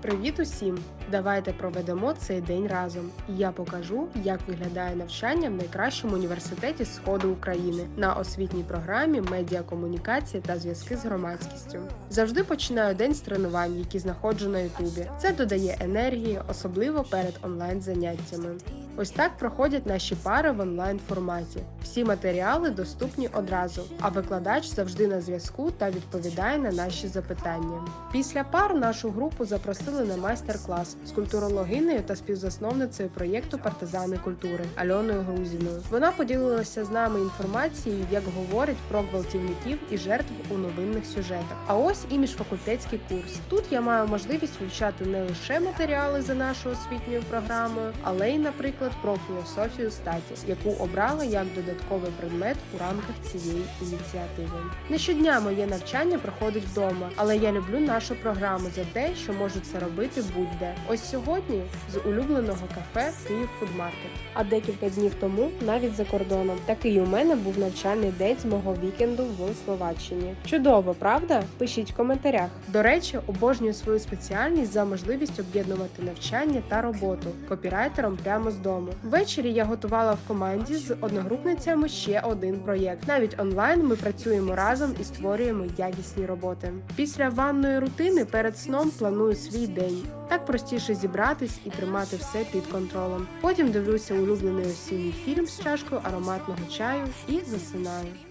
Привіт усім! Давайте проведемо цей день разом. Я покажу, як виглядає навчання в найкращому університеті Сходу України на освітній програмі медіакомунікація та зв'язки з громадськістю. Завжди починаю день з тренувань, які знаходжу на Ютубі. Це додає енергії, особливо перед онлайн заняттями. Ось так проходять наші пари в онлайн форматі. Всі матеріали доступні одразу, а викладач завжди на зв'язку та відповідає на наші запитання. Після пар нашу групу запросили на майстер-клас з культурологинею та співзасновницею проєкту Партизани культури Альоною Грузіною. Вона поділилася з нами інформацією, як говорять про гвалтівників і жертв у новинних сюжетах. А ось і міжфакультетський курс. Тут я маю можливість вивчати не лише матеріали за нашою освітньою програмою, але й, наприклад, про філософію статі, яку обрала як додатковий предмет у рамках цієї ініціативи. Не щодня моє навчання проходить вдома, але я люблю нашу програму за те, що можу це робити будь-де. Ось сьогодні з улюбленого кафе Київ Фудмаркет. А декілька днів тому навіть за кордоном. Такий у мене був навчальний день з мого вікенду в Словаччині. Чудово, правда? Пишіть в коментарях. До речі, обожнюю свою спеціальність за можливість об'єднувати навчання та роботу копірайтером прямо з дому. Ввечері я готувала в команді з одногрупницями ще один проєкт. Навіть онлайн ми працюємо разом і створюємо якісні роботи. Після ванної рутини перед сном планую свій день. Так простіше зібратись і тримати все під контролем. Потім дивлюся улюблений осінній фільм з чашкою ароматного чаю і засинаю.